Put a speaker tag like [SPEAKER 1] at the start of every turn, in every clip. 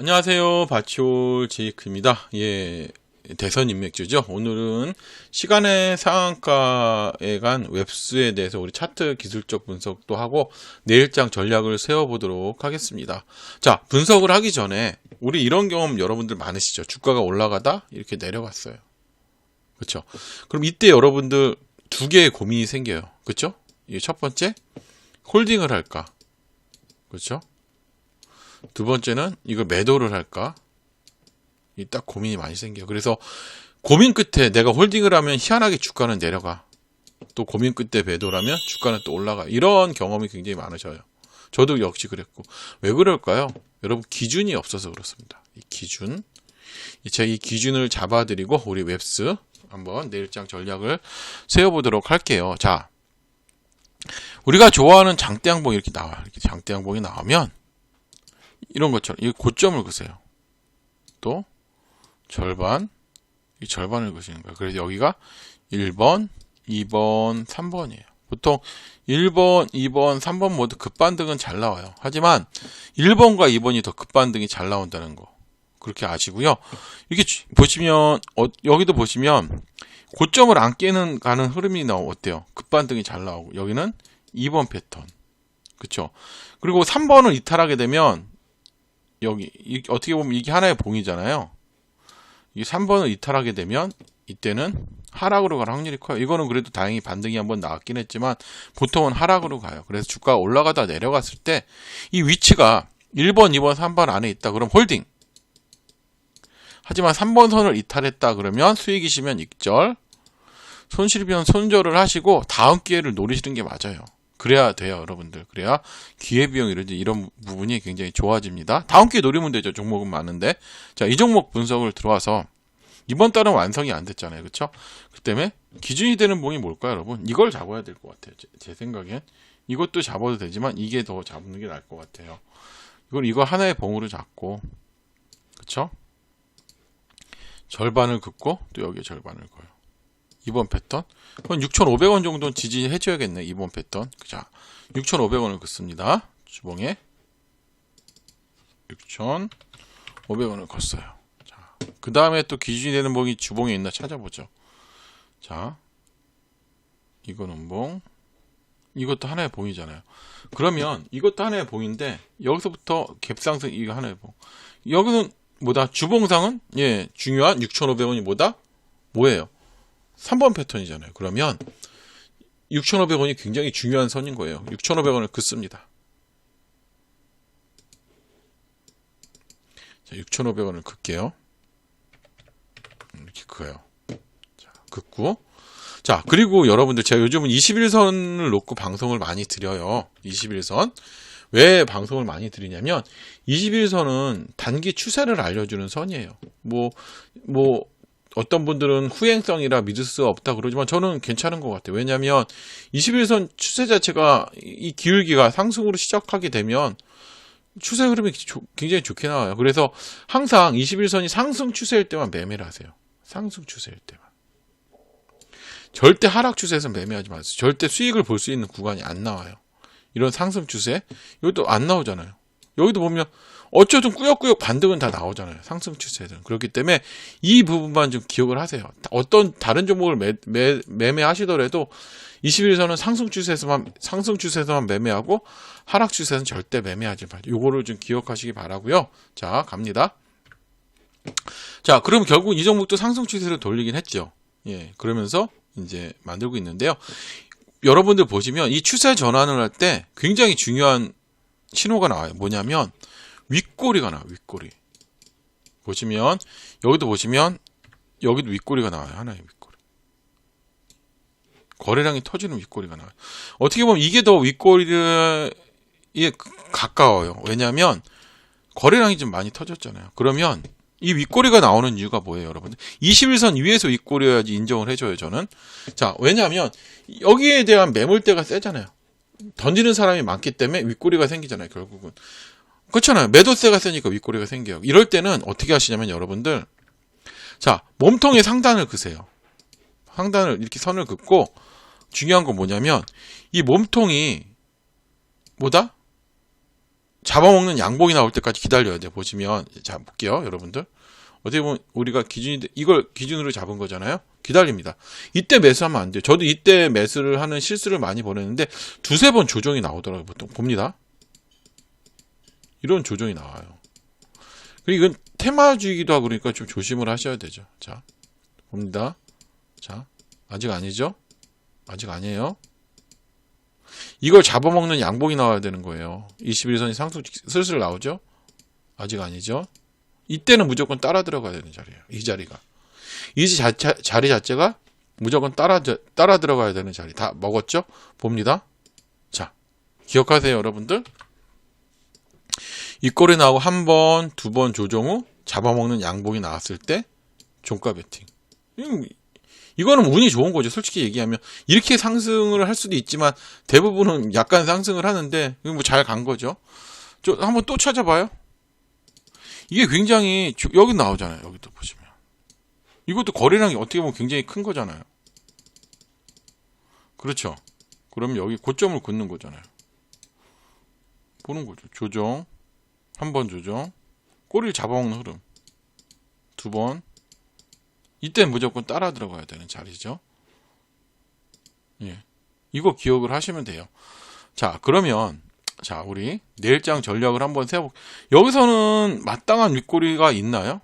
[SPEAKER 1] 안녕하세요. 바치올 제이크입니다. 예, 대선 인맥주죠. 오늘은 시간의 상한가에 간 웹스에 대해서 우리 차트 기술적 분석도 하고 내일장 전략을 세워보도록 하겠습니다. 자, 분석을 하기 전에 우리 이런 경험 여러분들 많으시죠? 주가가 올라가다 이렇게 내려갔어요. 그렇죠? 그럼 이때 여러분들 두 개의 고민이 생겨요. 그렇죠? 첫 번째 홀딩을 할까? 그렇죠? 두 번째는 이걸 매도를 할까? 이딱 고민이 많이 생겨요. 그래서 고민 끝에 내가 홀딩을 하면 희한하게 주가는 내려가. 또 고민 끝에 매도라면 주가는 또 올라가. 이런 경험이 굉장히 많으셔요. 저도 역시 그랬고. 왜 그럴까요? 여러분 기준이 없어서 그렇습니다. 이 기준. 제가 이 기준을 잡아드리고 우리 웹스 한번 내일장 전략을 세워보도록 할게요. 자, 우리가 좋아하는 장대양봉 이렇게 나와요. 이렇게 장대양봉이 나오면 이런 것처럼 이 고점을 그세요. 또 절반 이 절반을 그시는 거예요. 그래서 여기가 1번, 2번, 3번이에요. 보통 1번, 2번, 3번 모두 급반등은 잘 나와요. 하지만 1번과 2번이 더 급반등이 잘 나온다는 거. 그렇게 아시고요. 이게 보시면 어, 여기도 보시면 고점을 안 깨는 가는 흐름이 나오 어때요? 급반등이 잘 나오고 여기는 2번 패턴. 그렇죠? 그리고 3번을 이탈하게 되면 여기 이, 어떻게 보면 이게 하나의 봉이잖아요. 이 3번을 이탈하게 되면 이때는 하락으로 갈 확률이 커요. 이거는 그래도 다행히 반등이 한번 나왔긴 했지만 보통은 하락으로 가요. 그래서 주가가 올라가다 내려갔을 때 이 위치가 1번, 2번, 3번 안에 있다. 그럼 홀딩. 하지만 3번 선을 이탈했다 그러면 수익이시면 익절, 손실이면 손절을 하시고 다음 기회를 노리시는 게 맞아요. 그래야 돼요, 여러분들. 그래야 기회비용 이런, 이런 부분이 굉장히 좋아집니다. 다음 기회 노리면 되죠. 종목은 많은데. 자, 이 종목 분석을 들어와서 이번 달은 완성이 안 됐잖아요. 그쵸? 그 때문에 기준이 되는 봉이 뭘까요, 여러분? 이걸 잡아야 될 것 같아요. 제, 제, 생각엔. 이것도 잡아도 되지만 이게 더 잡는 게 나을 것 같아요. 이걸, 이거 하나의 봉으로 잡고. 그쵸? 절반을 긋고 또 여기에 절반을 거요. 2번 패턴. 그럼 6,500원 정도는 지지해 줘야겠네. 2번 패턴. 자, 6,500원을 긋습니다. 주봉에 6,500원을 걷어요. 자, 그 다음에 또 기준이 되는 봉이 주봉에 있나 찾아보죠. 자, 이거는 봉. 이것도 하나의 봉이잖아요. 그러면 이것도 하나의 봉인데 여기서부터 갭상승 이거 하나의 봉. 여기는 뭐다? 주봉상은 예, 중요한 6,500원이 뭐다? 뭐예요? 3번 패턴이잖아요. 그러면 6,500원이 굉장히 중요한 선인 거예요. 6,500원을 긋습니다. 자, 6,500원을 긋게요. 이렇게 그어요. 자, 긋고. 자, 그리고 여러분들 제가 요즘은 21선을 놓고 방송을 많이 드려요. 21선. 왜 방송을 많이 드리냐면 21선은 단기 추세를 알려주는 선이에요. 뭐, 뭐, 어떤 분들은 후행성이라 믿을 수 없다 그러지만 저는 괜찮은 것 같아요. 왜냐하면 21선 추세 자체가 이 기울기가 상승으로 시작하게 되면 추세 흐름이 굉장히 좋게 나와요. 그래서 항상 21선이 상승 추세일 때만 매매를 하세요. 상승 추세일 때만. 절대 하락 추세에서 매매하지 마세요. 절대 수익을 볼 수 있는 구간이 안 나와요. 이런 상승 추세 이것도 안 나오잖아요. 여기도 보면 어쩌든 꾸역꾸역 반등은 다 나오잖아요. 상승 추세들은. 그렇기 때문에 이 부분만 좀 기억을 하세요. 어떤 다른 종목을 매, 매, 매매하시더라도 21선은 상승 추세에서만 상승 추세에서만 매매하고 하락 추세는 절대 매매하지 마세요. 요거를 좀 기억하시기 바라고요. 자, 갑니다. 자, 그럼 결국 이 종목도 상승 추세로 돌리긴 했죠. 예. 그러면서 이제 만들고 있는데요. 여러분들 보시면 이 추세 전환을 할 때 굉장히 중요한 신호가 나와요. 뭐냐면 윗꼬리가 나와요. 윗꼬리. 보시면 여기도 보시면 여기도 윗꼬리가 나와요. 하나의 윗꼬리. 거래량이 터지는 윗꼬리가 나와요. 어떻게 보면 이게 더 윗꼬리에 가까워요. 왜냐하면 거래량이 좀 많이 터졌잖아요. 그러면 이 윗꼬리가 나오는 이유가 뭐예요, 여러분들? 21선 위에서 윗꼬리여야지 인정을 해줘요, 저는. 자, 왜냐하면 여기에 대한 매물대가 세잖아요. 던지는 사람이 많기 때문에 윗꼬리가 생기잖아요, 결국은. 그렇잖아요. 매도세가 세니까 윗꼬리가 생겨요. 이럴 때는 어떻게 하시냐면 여러분들 자 몸통의 상단을 그세요. 상단을 이렇게 선을 긋고 중요한 건 뭐냐면 이 몸통이 뭐다? 잡아먹는 양봉이 나올 때까지 기다려야 돼. 보시면 자 볼게요, 여러분들. 어떻게 보면 우리가 기준이 이걸 기준으로 잡은 거잖아요. 기다립니다. 이때 매수하면 안 돼요. 저도 이때 매수를 하는 실수를 많이 벌였는데 두세 번 조정이 나오더라고요. 보통 봅니다. 이런 조정이 나와요. 그리고 이건 테마주의기도 하고 그러니까 좀 조심을 하셔야 되죠. 자, 봅니다. 자, 아직 아니죠? 아직 아니에요. 이걸 잡아먹는 양봉이 나와야 되는 거예요. 21선이 상승 슬슬 나오죠? 아직 아니죠? 이때는 무조건 따라 들어가야 되는 자리예요. 이 자리가. 이 자, 자, 자리 자체가 무조건 따라, 따라 들어가야 되는 자리. 다 먹었죠? 봅니다. 자, 기억하세요, 여러분들. 이 꼴이 나오고 한 번, 두 번 조정 후 잡아먹는 양봉이 나왔을 때 종가 베팅. 음, 이거는 운이 좋은 거죠. 솔직히 얘기하면 이렇게 상승을 할 수도 있지만 대부분은 약간 상승을 하는데 뭐 잘 간 거죠. 저 한번 또 찾아봐요. 이게 굉장히 조- 여기 나오잖아요. 여기도 보시면 이것도 거래량이 어떻게 보면 굉장히 큰 거잖아요. 그렇죠. 그럼 여기 고점을 긋는 거잖아요. 보는 거죠. 조정 한 번 조정 꼬리를 잡아먹는 흐름 두 번 이때 무조건 따라 들어가야 되는 자리죠. 예. 이거 기억을 하시면 돼요. 자, 그러면 자, 우리 내일장 전략을 한번 세워볼 여기서는 마땅한 윗꼬리가 있나요?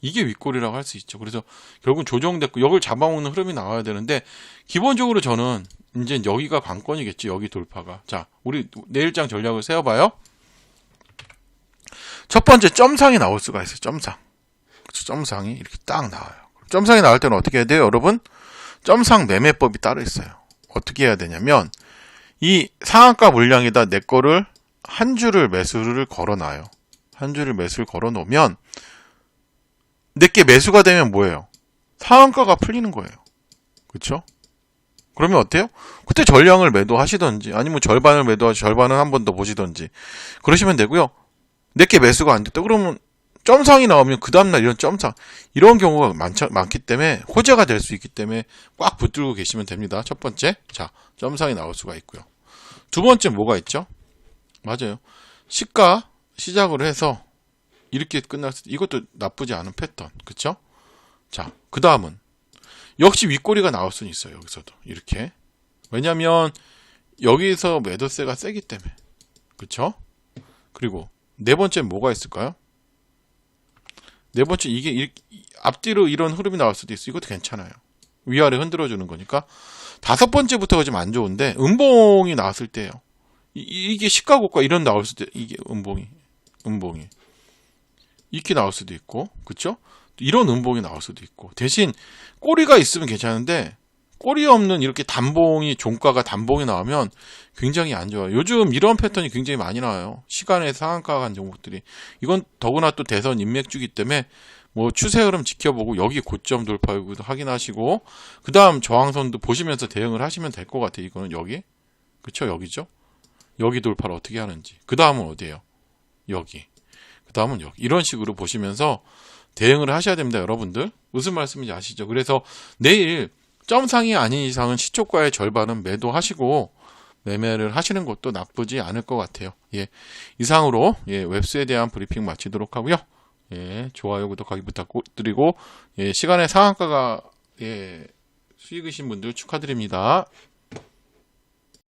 [SPEAKER 1] 이게 윗꼬리라고 할 수 있죠. 그래서 결국 조정됐고 여기를 잡아먹는 흐름이 나와야 되는데 기본적으로 저는 이제 여기가 관건이겠지. 여기 돌파가. 자, 우리 내일장 전략을 세워봐요. 첫 번째 점상이 나올 수가 있어요. 점상. 그쵸, 점상이 이렇게 딱 나와요. 점상이 나올 때는 어떻게 해야 돼요, 여러분? 점상 매매법이 따로 있어요. 어떻게 해야 되냐면 이 상한가 물량에다 내 거를 한 줄을 매수를 걸어놔요. 한 줄을 매수를 걸어놓으면 내게 매수가 되면 뭐예요? 상한가가 풀리는 거예요. 그렇죠? 그러면 어때요? 그때 전량을 매도하시던지 아니면 절반을 매도하시 절반은 한 번 더 보시던지 그러시면 되고요. 내게 매수가 안 됐다 그러면 점상이 나오면 그 다음날 이런 점상 이런 경우가 많죠, 많기 때문에 호재가 될 수 있기 때문에 꽉 붙들고 계시면 됩니다. 첫 번째 자 점상이 나올 수가 있고요. 두 번째 뭐가 있죠? 맞아요. 시가 시작으로 해서 이렇게 끝날 수 이것도 나쁘지 않은 패턴 그쵸? 자그 다음은 역시 윗꼬리가 나올 수는 있어요. 여기서도 이렇게 왜냐하면 여기서 매도세가 세기 때문에 그쵸? 그리고 네 번째 뭐가 있을까요? 네 번째 이게 앞뒤로 이런 흐름이 나올 수도 있어. 이것도 괜찮아요. 위아래 흔들어 주는 거니까. 다섯 번째부터가 좀 안 좋은데 음봉이 나왔을 때요. 이, 게 시가 고가 이런 나올 수도 이게 음봉이 음봉이 이렇게 나올 수도 있고 그쵸? 이런 음봉이 나올 수도 있고 대신 꼬리가 있으면 괜찮은데 꼬리 없는 이렇게 단봉이 종가가 단봉이 나오면 굉장히 안 좋아요. 요즘 이런 패턴이 굉장히 많이 나와요. 시간의 상한가 간 종목들이 이건 더구나 또 대선 인맥주기 때문에 뭐 추세 흐름 지켜보고 여기 고점 돌파 여기도 확인하시고 그 다음 저항선도 보시면서 대응을 하시면 될 것 같아요. 이거는 여기 그쵸 여기죠. 여기 돌파를 어떻게 하는지 그 다음은 어디예요? 여기 그 다음은 여기 이런 식으로 보시면서 대응을 하셔야 됩니다, 여러분들. 무슨 말씀인지 아시죠? 그래서 내일 점상이 아닌 이상은 시초가의 절반은 매도하시고 매매를 하시는 것도 나쁘지 않을 것 같아요. 예. 이상으로 예, 웹스에 대한 브리핑 마치도록 하고요. 예, 좋아요, 구독하기 부탁드리고 예, 시간의 상한가가 예, 수익이신 분들 축하드립니다.